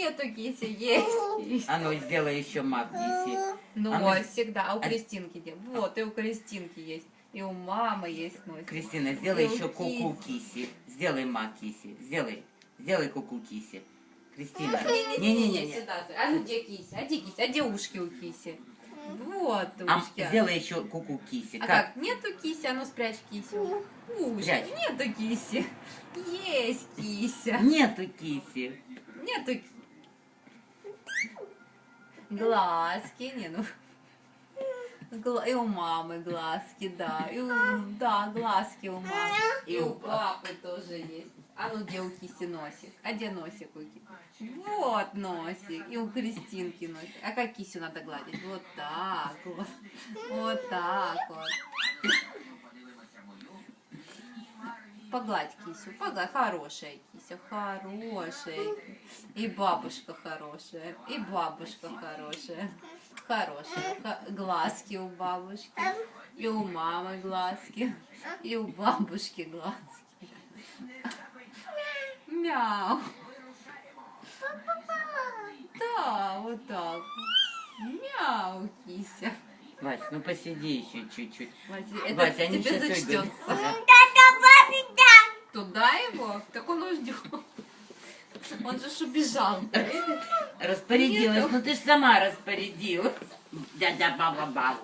Нету киси, есть. А ну, сделай еще мак Киси. Ну, А мы- всегда. А у а- Кристинки где? Вот, и у Кристинки есть. И у мамы есть носик. Кристина, сделай Ну, еще куку Киси. Киси. Сделай мак Киси. Сделай. Сделай куку Киси. Кристина. Не Не-не-не. А ну где киси? А где киси? А где ушки у киси? Вот А ушки. сделай еще куку Киси. А Как? как? Нету киси, а ну спрячь кисю. Ушки. Спрячь. Нету киси. Есть кися. Нету Киси. Нету ки- глазки. Не, ну. И у мамы глазки, да. И у... Да, глазки у мамы. И у папы тоже есть. А ну где у киси носик? А где носик у киси? Вот носик. И у Кристинки носик. А как кисю надо гладить? Вот так вот. Вот так вот. Погладь кисю, погладь. Хорошая кися, хорошая. И бабушка хорошая, и бабушка хорошая. Хорошая. Глазки у бабушки. И у мамы глазки. И у бабушки глазки. Мяу. Да, вот так. Мяу, кися. Вась, ну посиди еще чуть-чуть. Вася, Это они тебе зачтется. Туда его? Так он ждет. Он же ж убежал. Распорядилась. Нету. Ну ты ж сама распорядилась. Дядя баба баба.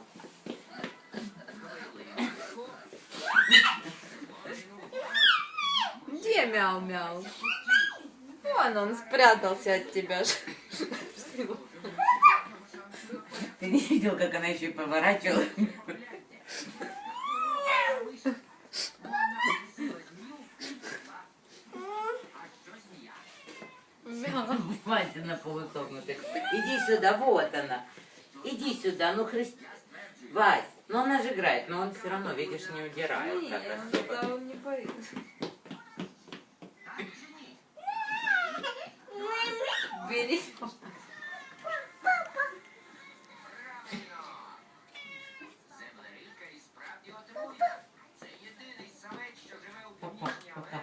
Где мяу-мяу? Вон он спрятался от тебя. Ты не видел, как она еще и поворачивала? Мяу. Вася на полусогнутых. Иди сюда, вот она. Иди сюда, ну Христ... Вась, ну она же играет, но он все равно, видишь, не удирает так Нет, особо. да, он не боится. Бери. Пока, пока.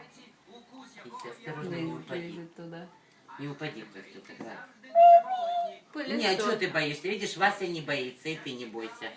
Иди, осторожно, не упади. Не упади просто. Пылесос. Не, а что ты боишься? Видишь, Вася не боится, и ты не бойся.